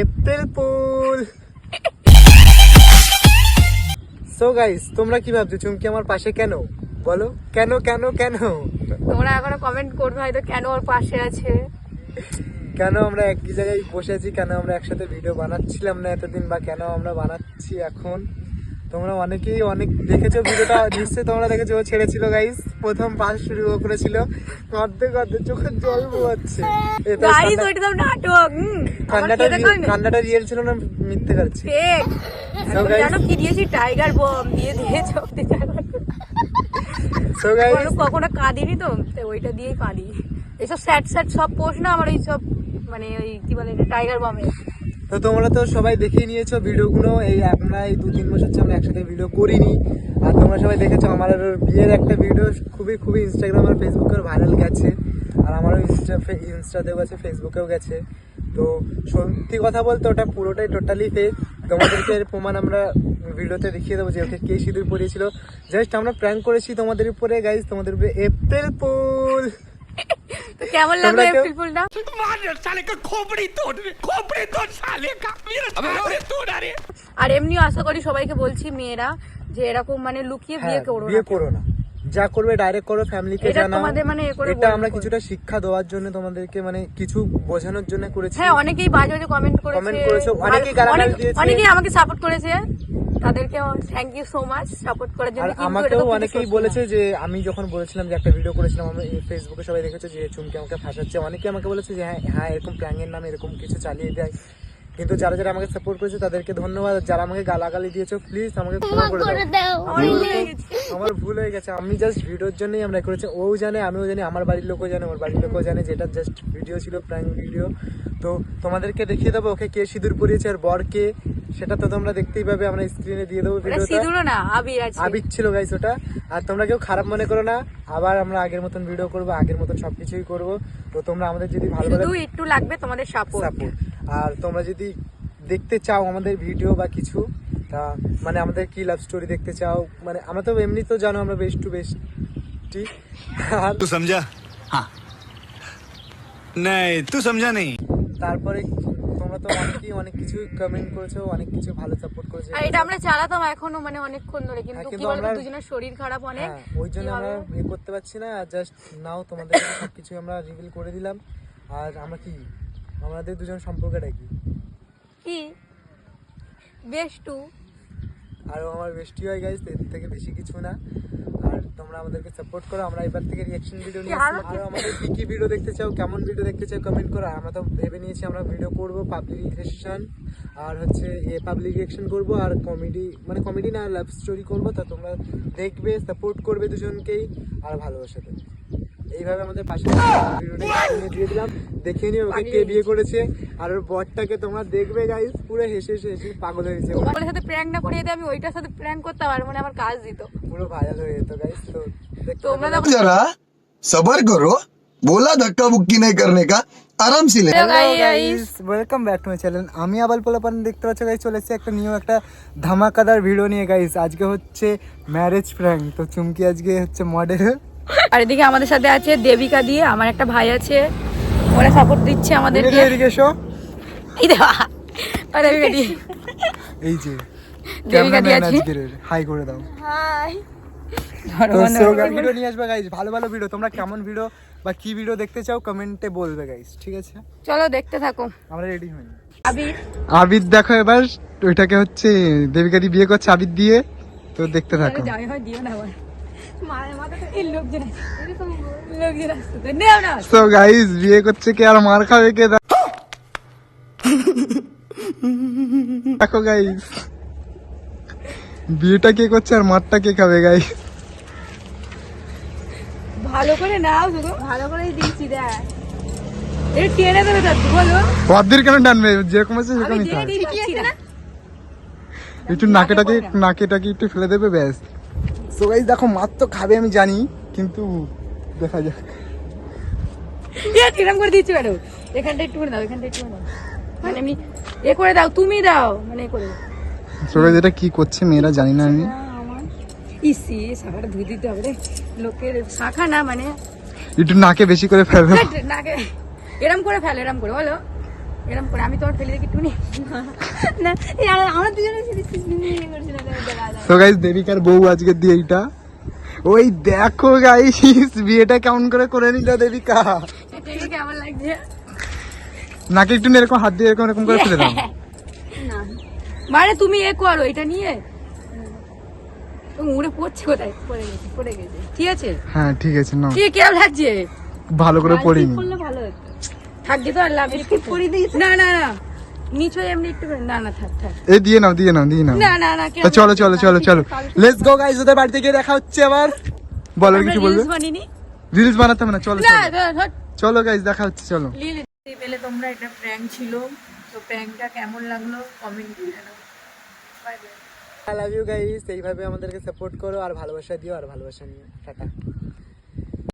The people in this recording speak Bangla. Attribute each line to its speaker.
Speaker 1: এপ্রিল পুল সো গাইস তোমরা কি ভাবছ? চুমকি আমার পাশে কেন? বলো কেন কেন কেন?
Speaker 2: তোমরা এখন কমেন্ট করবে হয়তো কেন ওর পাশে আছে।
Speaker 1: কেন আমরা একই জায়গায় বসে আছি? কেন আমরা একসাথে ভিডিও বানাচ্ছিলাম না এতদিন? বা কেন আমরা বানাচ্ছি এখন? তোমরা অনেকেই অনেক দেখেছ ভিডিওটা নিশ্চয়ই তোমরা দেখেছ ও ছেড়েছিল গাইস প্রথম পাস শুরু করেছিল। অর্ধেক অর্ধেক চোখে জল বোয়াচ্ছে। কান্নাটা রিয়েল ছিল না মিথ্যে কাটছি
Speaker 2: ফেক।
Speaker 1: So guys-
Speaker 2: কি দিয়েছি? টাইগার বম দিয়ে দিয়ে চোখ কখনো কাঁদিনি তো ওইটা দিয়েই কাঁদি। এইসব স্যাট স্যাট সব পোস্ট না আমার এইসব মানে ওই কি বলে টাইগার বমে
Speaker 1: তো তোমরা তো সবাই দেখে নিয়েছো ভিডিওগুলো। এই আমরা এই দু তিন বছর হচ্ছে আমরা একসাথে ভিডিও করিনি। আর তোমরা সবাই দেখেছ আমার বিয়ের একটা ভিডিও, খুবই খুবই ইনস্টাগ্রাম আর ফেসবুকে ভাইরাল গেছে। আর আমারও ইনস্টা ইনস্টাতেও গেছে ফেসবুকেও গেছে। তো সত্যি কথা বলতে ওটা পুরোটাই টোটালি ফেক তোমাদেরকে প্রমাণ আমরা ভিডিওতে দেখিয়ে দেবো যে ওকে কে সিঁদুর পরিয়েছিল। জাস্ট আমরা প্র্যাঙ্ক করেছি তোমাদের উপরে গাইজ তোমাদের উপরে এপ্রিল
Speaker 2: তো কেমন লাগল এপ্রিল ফুলটা? আর। এমনি আশা করি সবাইকে বলছি মেয়েরা যে এরকম মানে লুকিয়ে বিয়ে
Speaker 1: হ্যাঁ,
Speaker 2: করো
Speaker 1: বিয়ে
Speaker 2: না
Speaker 1: করো না। যা করবে ডাইরেক্ট করো ফ্যামিলিকে জানাও।
Speaker 2: তোমাদের মানে এ করে
Speaker 1: এটা আমরা কিছুটা শিক্ষা দেওয়ার জন্য তোমাদেরকে মানে কিছু বোঝানোর জন্য করেছি।
Speaker 2: হ্যাঁ অনেকেই বাজে বাজে কমেন্ট করেছে।
Speaker 1: Comment করেছে, অনেকেই গালাগাল দিয়েছে।
Speaker 2: অনেকেই আমাকে সাপোর্ট করেছে। তাদেরকে thank you so much support করার জন্য
Speaker 1: আমাকেও অনেকেই বলেছে যে আমি যখন বলেছিলাম যে একটা ভিডিও করেছিলাম আমি ফেসবুকে সবাই দেখেছে যে চুমকি আমাকে ফাঁসাচ্ছে। অনেকে আমাকে বলেছে যে হ্যাঁ হ্যাঁ এরকম প্ল্যানের নামে এরকম কিছু চালিয়ে দেয়। কিন্তু যারা যারা আমাকে সাপোর্ট করেছে তাদেরকে ধন্যবাদ। যারা আমাকে গালাগালি দিয়েছ প্লিজ আমাকে ক্ষমা করে দাও।
Speaker 2: আমার ভুল হয়ে গেছে।
Speaker 1: আমার ভুল হয়ে গেছে। আমি জাস্ট ভিডিওর জন্যই আমরা করেছি। ও জানে আমিও জানি আমার বাড়ির লোকও জানে ওর বাড়ির লোকও জানে যেটা জাস্ট ভিডিও ছিল প্র্যাঙ্ক ভিডিও তো তোমাদেরকে দেখিয়ে দেবো ওকে কে সিঁদুর পরিয়েছে আর বর কে সেটা তো তোমরা দেখতেই পাবে আমরা স্ক্রিনে দিয়ে দেবো
Speaker 2: না আবির
Speaker 1: ছিল গাইস ওটা। আর তোমরা কেউ খারাপ মনে করো না আবার আমরা আগের মতন ভিডিও করব আগের মতন সবকিছুই করব। তো তোমরা আমাদের যদি ভালো লাগে
Speaker 2: একটু লাগবে তোমাদের সাপোর্ট
Speaker 1: আর তোমরা যদি দেখতে চাও আমাদের ভিডিও বা কিছু তা মানে আমাদের কি লাভ স্টোরি দেখতে চাও মানে আমরা তো এমনি তো জানো আমরা বেস্ট টু বেস্ট আর
Speaker 3: তুই সমঝা হ্যাঁ নাই তুই সমঝা নেই
Speaker 1: তারপরে তো অনেকেই অনেক কিছু কমেন্ট করেছ অনেক কিছু ভালো সাপোর্ট করেছ।
Speaker 2: আর এটা আমরা চালাতাম এখনও মানে অনেকক্ষণ ধরে কিন্তু
Speaker 1: হ্যাঁ,
Speaker 2: কি বলতো দুজনের শরীর খারাপ অনেক।
Speaker 1: হ্যাঁ ওই জন্য আমরা? ইয়ে করতে পারছি না জাস্ট নাও তোমাদের সব কিছু আমরা রিভিল করে দিলাম। আর আমরা কি? আমাদের দুজন সম্পর্কটা কি?
Speaker 2: কি? বেশ টু
Speaker 1: আরও আমার বেস্টি হয় গাইস এর থেকে বেশি কিছু না। আর তোমরা আমাদেরকে সাপোর্ট করো আমরা এবার থেকে রিয়াকশন ভিডিও নিয়ে আসব আর আমাদের কি কি ভিডিও দেখতে চাও কেমন ভিডিও দেখতে চাও কমেন্ট করো। আমরা তো ভেবে নিয়েছি আমরা ভিডিও করব পাবলিক রিয়াকশন আর হচ্ছে এ পাবলিক রিয়াকশন করব আর কমেডি মানে কমেডি না লাভ স্টোরি করব তা তোমরা দেখবে সাপোর্ট করবে দুজনকেই আর ভালোবাসা দেবে। এইভাবে আমাদের পাশে দিলাম। দেখে নিয়ে ওকে কে বিয়ে করেছে। আর ওর বরটাকে তোমরা দেখবে গাইস পুরো হেসে হেসে হেসে পাগল হয়েছে
Speaker 2: গেছে। তোমার সাথে প্র্যাঙ্ক না করিয়ে দিয়ে আমি ওইটার সাথে প্র্যাঙ্ক করতে পারব মানে আমার কাজ দিত।
Speaker 1: পুরো ভাইরাল হয়ে যেত গাইস তো
Speaker 2: তোমরা
Speaker 4: যারা সবার করো বলা ধাক্কা বুক্কি নাই করনে
Speaker 2: কা আরাম
Speaker 1: ছিল welcome back to my channel আমি আবার পোলাপান দেখতে পাচ্ছ গাইস চলেছে একটা নিউ একটা ধামাকাদার ভিডিও নিয়ে গাইস আজকে হচ্ছে ম্যারেজ প্র্যাঙ্ক তো চুমকি আজকে হচ্ছে মডেল
Speaker 2: আর এদিকে আমাদের সাথে আছে দেবিকা দিয়ে আমার একটা ভাই আছে। ওরা সাপোর্ট দিচ্ছে আমাদের
Speaker 1: এদিকে এসো।
Speaker 2: এই দেবা আর দেবিকা দিয়ে।
Speaker 1: এই যে
Speaker 2: দেবিকা দিয়ে আছে।
Speaker 1: হাই করে দাও।
Speaker 2: হাই।
Speaker 1: ভিডিও নিয়ে আসবে গাইস ভালো ভালো ভিডিও তোমরা কেমন ভিডিও বা কি ভিডিও দেখতে চাও কমেন্টে বলবে গাইস ঠিক আছে?
Speaker 2: চলো দেখতে থাকো।
Speaker 1: আমরা রেডি হই
Speaker 2: আবির।
Speaker 1: আবিদ দেখো এবার ওইটাকে হচ্ছে দেবিকা দি বিয়ে করছে আবির দিয়ে। তো দেখতে থাকো।
Speaker 2: যাই হয় দিও না আবার। তো
Speaker 1: গাইস বিয়ে করছে কে আর মার খাবে কে? দেখো গাইস বিয়েটা কে করছে আর মারটা কে খাবে গাইস
Speaker 2: ভালো করে নাও ভালো করেই দিচ্ছি দেখ।
Speaker 1: কেন টানবে? যেরকম আছে সেরকমই একটু নাকেটাকে নাকেটাকে একটু ফেলে দেবে ব্যাস। সো গাইস দেখো মার তো খাবে আমি জানি কিন্তু দেখা যাক।
Speaker 2: ইয়ে, কিরম করে দিচ্ছি ম্যাডাম এখানটা একটু করে দাও এখানটা একটু দাও। মানে আমি এ করে দাও তুমি দাও মানে এ করে দাও।
Speaker 1: সো গাইস এটা কি করছে মেয়েরা জানি না আমি।
Speaker 2: ইসি শাখাটা ধুই দিতে হবে রে। লোকের শাখা না মানে
Speaker 1: একটু নাকে বেশি করে ফেলবে
Speaker 2: নাকে। এরম করে ফেলে এরম করে বলো। এরকম করে আমি ফেলে দেখি টুনি।
Speaker 5: না আমরা দুজনে
Speaker 1: তো গাইস দেবিকার বউ আজকে দিয়ে এইটা। ওই দেখো গাইস বিয়েটা কেমন করে করে নিল দেবিকা।
Speaker 2: এটাকে কেমন লাগছে?
Speaker 1: নাকে একটু এরকম হাত দিয়ে এরকম এরকম করে ফেলে দাও।
Speaker 5: না।
Speaker 2: মানে তুমি এ করো এটা নিয়ে। উড়ে পড়ছে কোথায়?
Speaker 5: পড়ে গেছে পড়ে গেছে।
Speaker 2: ঠিক আছে?
Speaker 1: হ্যাঁ ঠিক আছে নাও।
Speaker 2: ঠিক কেমন লাগছে?
Speaker 1: ভালো করে পড়িনি
Speaker 5: ভালো হতো?
Speaker 2: থাকবে তো আর লাভ
Speaker 5: দিই
Speaker 2: না না না। নিচে এমনি একটু না না থাক থাক।
Speaker 1: এ দিয়ে নাও দিয়ে নাও দিয়ে নাও।
Speaker 2: না না না
Speaker 1: চলো চলো চলো চলো। লেটস গো গাইস ওদের বাড়িতে গিয়ে দেখা হচ্ছে আবার। বলো কিছু বলবে? রিলস বানাতে না চলো
Speaker 2: না
Speaker 1: চলো।
Speaker 2: ধর, ধর।
Speaker 1: চলো গাইস দেখা হচ্ছে চলো।
Speaker 2: পেলে তোমরা এটা প্র্যাঙ্ক ছিল। তো প্র্যাঙ্কটা কেমন লাগল? কমেন্ট করে জানাও। Bye bye
Speaker 1: I love you guys এইভাবে আমাদেরকে সাপোর্ট করো আর ভালোবাসা দিও আর ভালোবাসা নিও। টাটা।